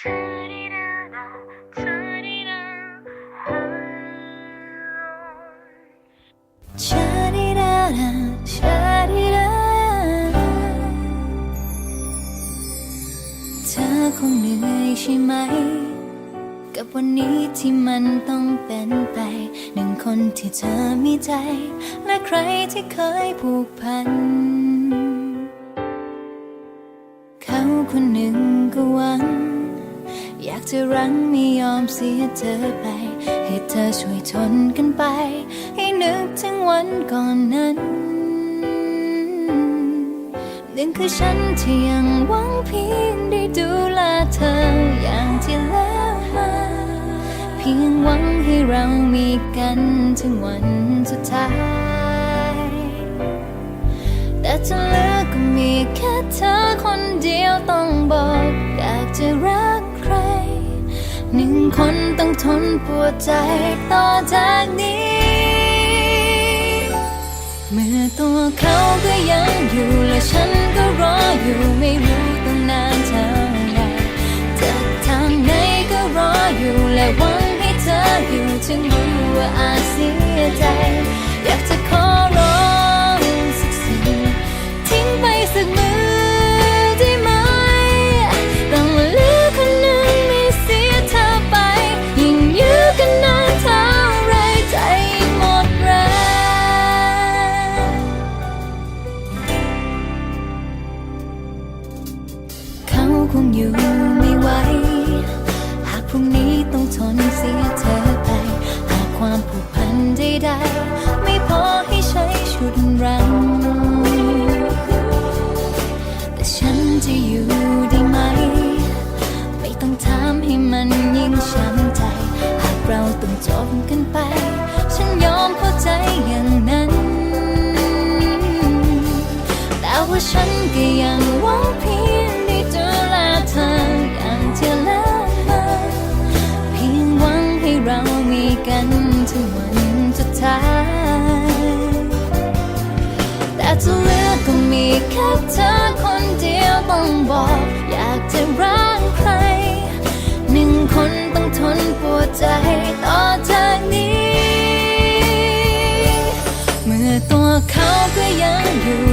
เธอคงเหนื่อยใช่ไหม กับวันนี้ที่มันต้องเป็นไป หนึ่งคนที่เธอมีใจ และใครที่เคยผูกพัน เขาคนหนึ่งก็หวัง อยากจะรั้งไม่ยอมเสียเธอไป ให้เธอช่วยทนกันไป ให้นึกถึงวันก่อนนั้นหนึ่งคือฉันที่ยังหวังเพียงได้ดูแลเธออย่างที่แล้วมาเพียงหวังให้เรามีกันถึงวันสุดท้าย แต่จะเลือก็มีแค่เธอคนเดียวต้องบอก หนึ่งคนต้องทนปวดใจต่อจากนี้ เมื่อตัวเขาก็ยังอยู่และฉันก็รออยู่ไม่รู้ต้องนานเท่าไหร่จากทางไหนก็รออยู่และหวังให้เธออยู่ถึงรู้ว่าอาจเสียใจ คงอยู่ไม่ไหว หากพรุ่งนี้ต้องทนเสียเธอไป หากความผูกพันใดๆไม่พอให้ใช้ชุดรัง แต่ฉันจะอยู่ จะเหลือก็มีแค่เธอคนเดียวต้องบอก อยากจะรักใคร หนึ่งคนต้องทนปวดใจต่อจากนี้ เมื่อตัวเขาก็ยังอยู่